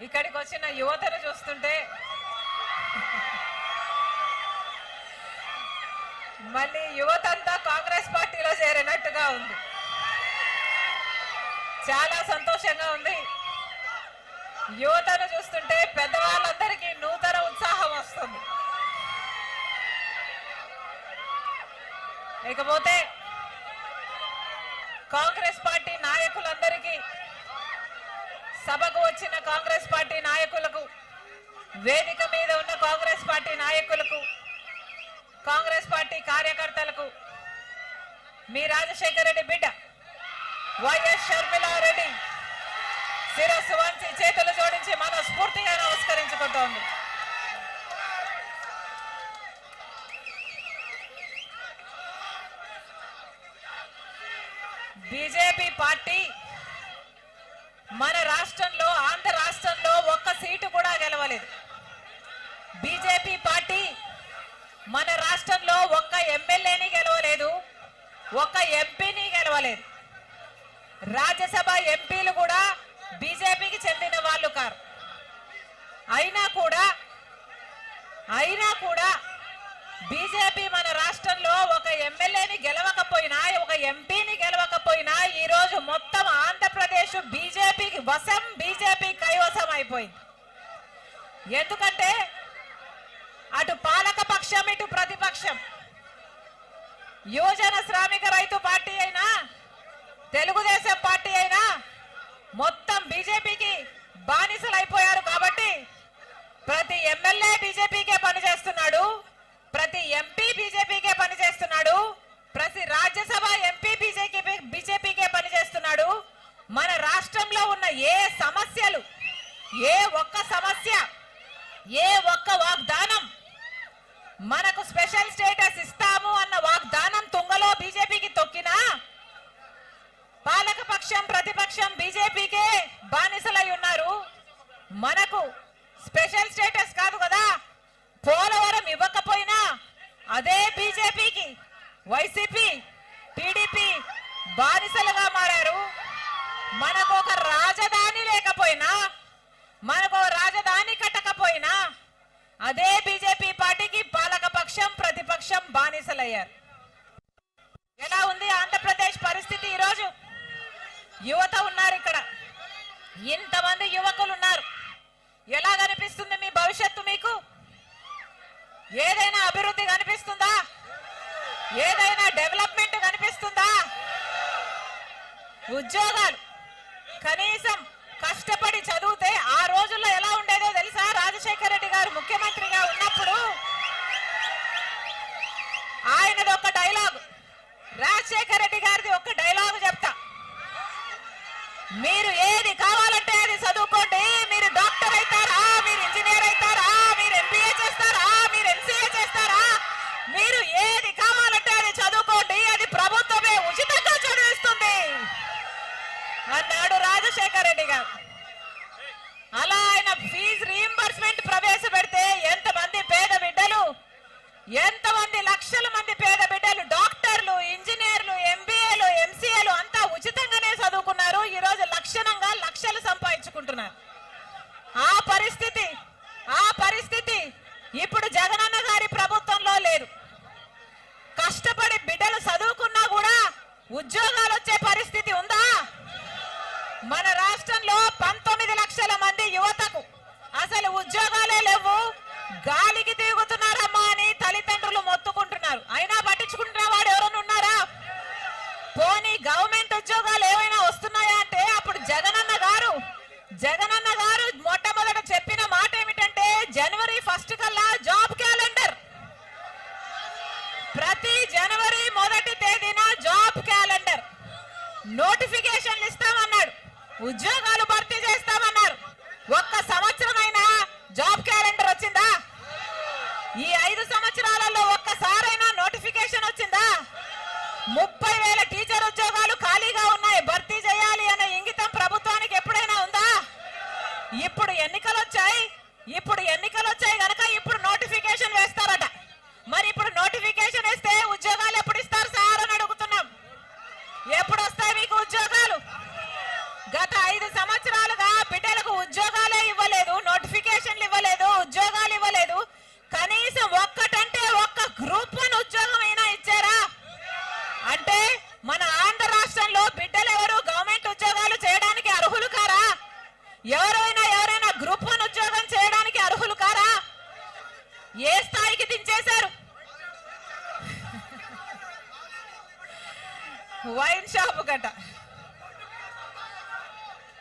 ఇక్కడికి వచ్చిన యువతను చూస్తుంటే మళ్ళీ యువతంతా కాంగ్రెస్ పార్టీలో చేరినట్టుగా ఉంది. చాలా సంతోషంగా ఉంది. యువతను చూస్తుంటే పెద్దవాళ్ళందరికీ నూతన ఉత్సాహం వస్తుంది. ఇకపోతే కాంగ్రెస్ పార్టీ నాయకులందరికీ సభకు వచ్చిన కాంగ్రెస్ పార్టీ నాయకులకు వేదిక మీద ఉన్న కాంగ్రెస్ పార్టీ నాయకులకు కాంగ్రెస్ పార్టీ కార్యకర్తలకు మీ రాజశేఖర రెడ్డి బిడ్డ వైఎస్ షర్మిలారెడ్డి శిరస్సు వంచి చేతులు జోడించి మనస్ఫూర్తిగా నమస్కరించుకుంటోంది. బీజేపీ పార్టీ మన రాష్ట్రంలో ఆంధ్ర రాష్ట్రంలో ఒక్క సీటు కూడా గెలవలేదు. బీజేపీ పార్టీ మన రాష్ట్రంలో ఒక్క ఎమ్మెల్యేని గెలవలేదు ఒక్క ఎంపీని గెలవలేదు. రాజ్యసభ ఎంపీలు కూడా బీజేపీకి చెందిన వాళ్ళు కారు. అయినా కూడా అయినా కూడా బీజేపీ మన రాష్ట్రంలో ఒక ఎమ్మెల్యేని గెలవకపోయినా ఒక ఎంపీని పోయినా ఈ రోజు మొత్తం ఆంధ్రప్రదేశ్ బీజేపీకి వశం బీజేపీ కైవసం అయిపోయింది. ఎందుకంటే అటు పాలక పక్షం ఇటు ప్రతిపక్షం. యువజన శ్రామిక రైతు పార్టీ అయినా తెలుగుదేశం పార్టీ అయినా మొత్తం బీజేపీకి బానిసలు అయిపోయారు కాబట్టి ప్రతి ఎమ్మెల్యే బీజేపీకే పనిచేస్తున్నాడు ప్రతి ఎంపీ బీజేపీకే పనిచేస్తున్నాడు ప్రతి రాజ్యసభ ఎంపీ బీజేపీ బీజేపీకే పనిచేస్తున్నాడు మన రాష్ట్రంలో ఉన్న ఏ సమస్యలు ఏ ఒక్క సమస్య ఏ ఒక్క వాగ్దానం మనకు స్పెషల్ స్టేటస్ ఇస్తాము అన్న వాగ్దానం తుంగలో బీజేపీకి తొక్కినా పాలకపక్షం ప్రతిపక్షం బీజేపీకే బానిసలై ఉన్నారు. మనకు స్పెషల్ స్టేటస్ కాదు కదా? పోలవరం ఇవ్వకపోయినా అదే బీజేపీకి వైసీపీ టీడీపీ బానిసలుగా మారారు. మనకు ఒక రాజధాని లేకపోయినా మనకు రాజధాని కట్టకపోయినా అదే బీజేపీ బానిసలయ్యారు ఎలా ఉంది ఆంధ్రప్రదేశ్ పరిస్థితి ఈరోజు? యువత ఉన్నారు ఇక్కడ. ఇంతమంది యువకులు ఉన్నారు ఎలా కనిపిస్తుంది మీ భవిష్యత్తు మీకు? ఏదైనా అభివృద్ధి కనిపిస్తుందా? ఏదైనా డెవలప్మెంట్ కనిపిస్తుందా? ఉద్యోగాలు కనీసం కష్టపడి చదివితే ఆ రోజుల్లో ఎలా ఉండేదో తెలుసా? రాజశేఖర రెడ్డి గారు ముఖ్యమంత్రిగా ఉన్నప్పుడు ఆయనది ఒక డైలాగ్ రాజశేఖర రెడ్డి గారిది ఒక డైలాగ్ చెప్తా మీరు ఏది కావాలంటే అది చదువుకోండి. మీరు డాక్టర్ అవుతారా? మీరు ఇంజనీర్ అవుతారా? మీరు ఎంబీఏ చేస్తారా? మీరు ఎంసీఏ చేస్తారా? మీరు ఏది కావాలంటే అది చదువుకోండి. అది ప్రభుత్వమే ఉచితంగా చదివిస్తుంది. అన్నాడు రాజశేఖర రెడ్డి గారు. అలా ఆయన ఫీజు రీఎంబర్స్మెంట్ ప్రవేశపెడితే ఎంతమంది పేద బిడ్డలు ఎంత పరిస్థితి? ఆ పరిస్థితి ఇప్పుడు జగనన్న గారి ప్రభుత్వంలో లేదు. కష్టపడి బిడ్డలు చదువుకున్నా కూడా ఉద్యోగాలు వచ్చే పరిస్థితి ఉందా? మన రాష్ట్రంలో పంతొమ్మిది లక్షల మంది యువతకు అసలు ఉద్యోగాలే లేవు. గాలికి నోటిఫికేషన్లు ఇస్తామన్నాడు ఉద్యోగాలు భర్తీ చేస్తామన్నారు. ఒక్క సంవత్సరం గత ఐదు సంవత్సరాలుగా బిడ్డలకు ఉద్యోగాలే ఇవ్వలేదు నోటిఫికేషన్లు ఇవ్వలేదు ఉద్యోగాలు ఇవ్వలేదు. కనీసం ఒక్కటంటే ఒక్క గ్రూప్ వన్ ఉద్యోగం అయినా ఇచ్చారా? అంటే మన ఆంధ్ర రాష్ట్రంలో బిడ్డలు ఎవరు? గవర్నమెంట్ ఉద్యోగాలు చేయడానికి అర్హులు కారా? ఎవరైనా ఎవరైనా గ్రూప్ వన్ ఉద్యోగం చేయడానికి అర్హులు కారా? ఏ స్థాయికి దించేశారు? Wine shop గట